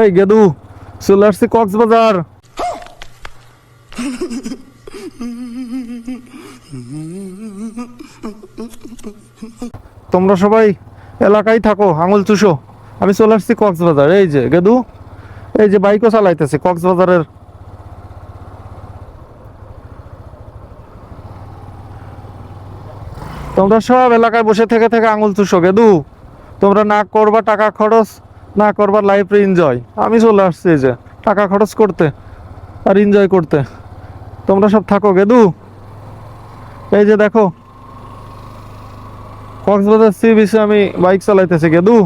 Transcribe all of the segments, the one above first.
এই গেদু, চলে আসছি কক্সবাজার। তোমরা সবাই এলাকায় থাকো, আঙুল চুষো। আমি চলে আসছি কক্সবাজার। এই যে, গেদু, এই যে বাইকও চালাইতেছে কক্সবাজারের। তোমরা সব এলাকায় বসে থেকে থেকে আঙুল চুষো, গেদু। তোমরা না করবা টাকা খরচ না করবা লাইফে এনজয় আমি চলে আসছি এই যে টাকা খরচ করতে আর এনজয় করতে তোমরা সব থাকো গেদু এই যে দেখো কক্সবাজার সি বিচে আমি বাইক চালাইতেছি গেদু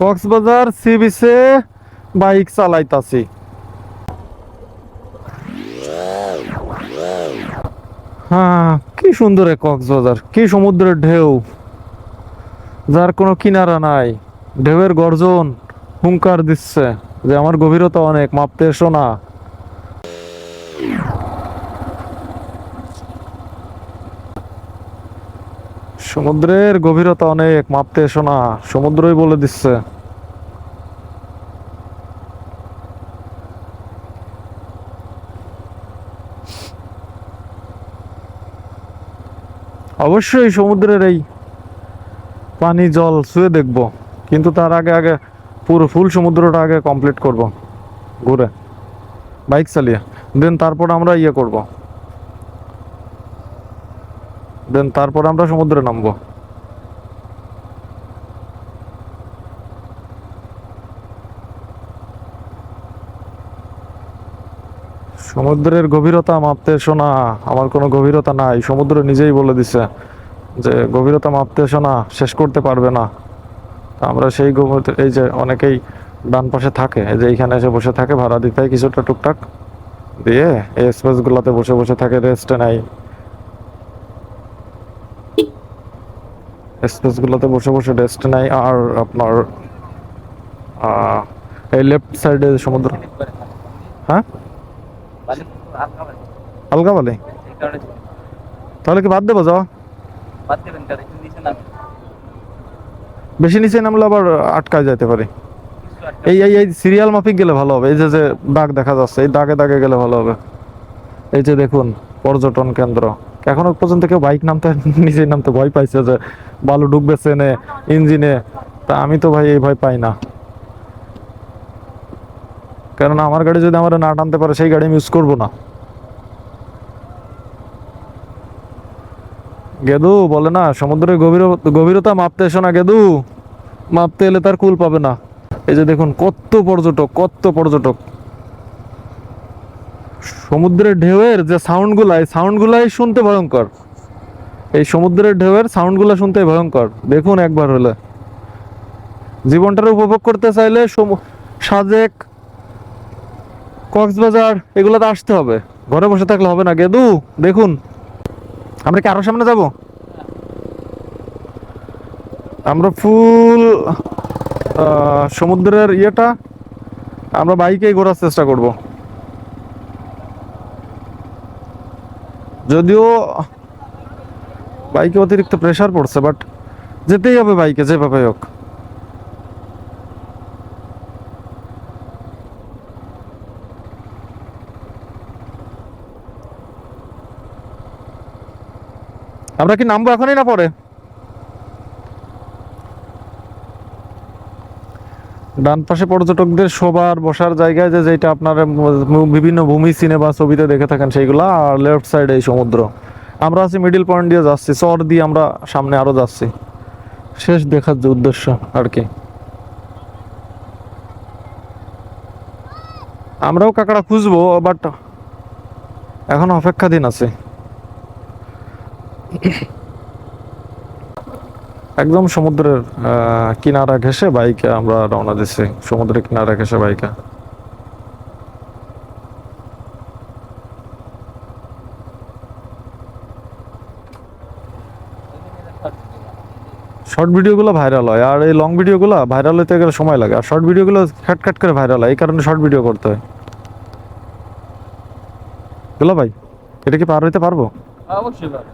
কক্সবাজার সি বিচে বাইক চালাইতাছি। হ্যাঁ কি সুন্দর কক্সবাজার, কি সমুদ্রের ঢেউ। যার কোনো কিনারা নাই, ঢেউয়ের গর্জন হুঙ্কার দিচ্ছে যে আমার গভীরতা অনেক, মাপতে এসো না। সমুদ্রের গভীরতা অনেক, মাপতে এসো না, সমুদ্রই বলে দিচ্ছে। অবশ্যই সমুদ্রের এই পানি, জল শুয়ে দেখব। কিন্তু তার আগে আগে পুরো ফুল সমুদ্রটা আগে কমপ্লিট করব। ঘুরে। বাইক চালিয়ে। দেন তারপর আমরা ইয়ে করব। দেন তারপর আমরা সমুদ্রে নামবো। সমুদ্রের গভীরতা মাপতে এসো না আমার কোনো গভীরতা নাই। সমুদ্র নিজেই বলে দিছে যে, গভীরতা মাপতে এসো না শেষ করতে পারবে না। আমরা সেই গভীরতা, এই যে অনেকেই ডান পাশে থাকে যে এইখানে এসে বসে থাকে, ভাড়া দিতে হয় কিছুটা টুকটাক, দিয়ে এই স্পেসগুলোতে বসে বসে থাকে রেস্ট নেয়। স্পেসগুলোতে বসে বসে রেস্ট নেয়, আর আপনার এই লেফট সাইডে সমুদ্র হ্যাঁ? আলগা বলে তাহলে কি বাদ দেবো যাওয়া বেশি নিচে নামলে আবার আটকায় যেতে পারে। এই এই এই সিরিয়াল মাফিক গেলে ভালো হবে। এই যে যে দাগ দেখা যাচ্ছে এই দাগে দাগে গেলে ভালো হবে। এই যে দেখুন পর্যটন কেন্দ্র। এখনও পর্যন্ত কেউ বাইক নামতে নিচে নামতে ভয় পাইছে যে বালু ঢুকবে চেনে ইঞ্জিনে। তা আমি তো ভাই এই ভয় পাই না। কারণ আমার গাড়ি যদি আমার না টানতে পারে, সেই গাড়ি আমি ইউজ করব না। গেদু, বলে না, সমুদ্রের গভীর গভীরতা মাপতে এসো না গেদু। মাপতে এলে তার কুল পাবে না। এই যে দেখুন, কত পর্যটক কত পর্যটক। সমুদ্রের ঢেউয়ের যে সাউন্ডগুলা এই সাউন্ডগুলাই শুনতে ভয়ঙ্কর। এই সমুদ্রের ঢেউয়ের সাউন্ডগুলো শুনতে ভয়ঙ্কর। দেখুন একবার হলে। জীবনটার উপভোগ করতে চাইলে সাজেক কক্সবাজার, এগুলোতে আসতে হবে। ঘরে বসে থাকলে হবে না, গেদু, দেখুন। আমরা কি আরও সামনে যাব? আমরা ফুল সমুদ্রের ইয়েটা, আমরা বাইকেই ঘোরার চেষ্টা করব। যদিও বাইকে অতিরিক্ত প্রেশার পড়ছে বাট যেতেই হবে বাইকে, যেভাবে হোক। আমরা কি নামবো এখনই না পরে? ডান পাশে পর্যটকদের শোবার, বসার জায়গায় যে যেটা আপনারা বিভিন্ন ভূমি, সিনেমা ছবিতে দেখে থাকেন সেইগুলা, আর লেফট সাইডে এই সমুদ্র। আমরা আছি মিডিল পয়েন্ট দিয়ে যাচ্ছি, চর দিয়ে আমরা সামনে আরও যাচ্ছি। শেষ দেখার যে উদ্দেশ্য, আর কি। আমরাও কাকড়া খুঁজবো বাট এখন অপেক্ষাধীন আছে। একদম সমুদ্রের কিনারা ঘেসে বাইকে আমরা রওনা দিচ্ছি সমুদ্রের কিনারা ঘেসে বাইকে। শর্ট ভিডিওগুলো ভাইরাল হয়, আর এই লং ভিডিওগুলো ভাইরাল হতে গেলে সময় লাগে। আর শর্ট ভিডিওগুলো খাট খাট করে ভাইরাল হয়, এই কারণে শর্ট ভিডিও করতে হয়। দুলা ভাই, এটা কি পার হইতে পারবে?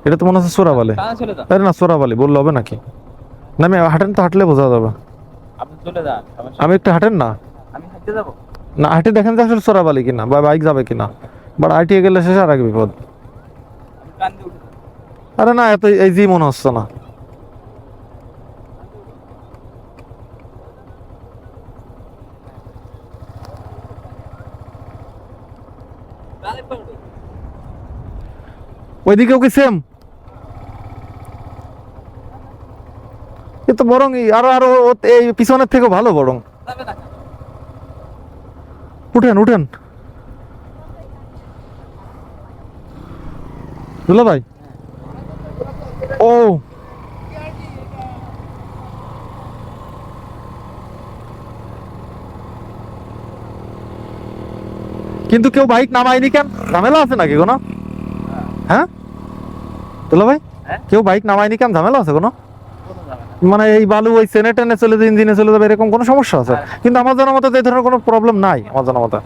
এটা তো মনে হচ্ছে সোরাবালি। টানা আরে না সোরাবালি বললে হবে নাকি? না আমি হাঁটেন তো হাঁটলে বোঝা যাবে। আমি একটু হাঁটেন না? আমি হাঁটতে যাব। না হাঁটে দেখেন যে আসলে সোরাবালি কিনা বা বাইক যাবে কিনা। বাট আইটিয়ে গেলে শেষ আর এক বিপদ। আরে না এত এই জি মনে হচ্ছে না। ওইদিকেও কি সেম তো বরং আরও আরও এই পিছনের থেকে ভালো বরং। উঠেন উঠেন। দুলা ভাই। ও। কিন্তু কেউ বাইক নামায়নি কেন? ঝামেলা আছে নাকি কোনো? হ্যাঁ? দুলা ভাই? হ্যাঁ? কেউ বাইক নামায়নি কেন ঝামেলা আছে কোনো? মানে এই বালু ওই সেনে টেনে চলে যাবে ইঞ্জিনে চলে যাবে এরকম কোনো সমস্যা আছে? কিন্তু আমার জানা মতো এই ধরনের কোনো প্রবলেম নাই আমার জানা মতো।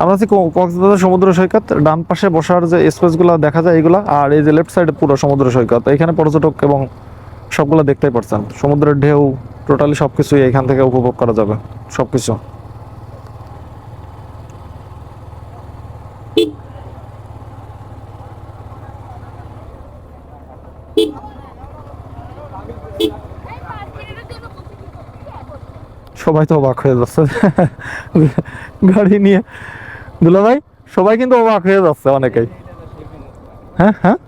আমরা আছি কক্সবাজার সমুদ্র সৈকত ডান পাশে বসার যে স্পেসগুলো দেখা যায় এগুলা আর এই যে লেফট সাইডে পুরো সমুদ্র সৈকত। এখানে পর্যটক এবং সবগুলো দেখতেই পারছেন। সমুদ্রের ঢেউ টোটালি সবকিছুই এখান থেকে উপভোগ করা যাবে সবকিছু। সবাই তো অবাক হয়ে যাচ্ছে। গাড়ি নিয়ে। দুলা ভাই, সবাই কিন্তু অবাক হয়ে যাচ্ছে অনেকেই। হ্যাঁ হ্যাঁ?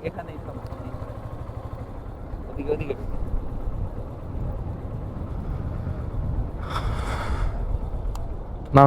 না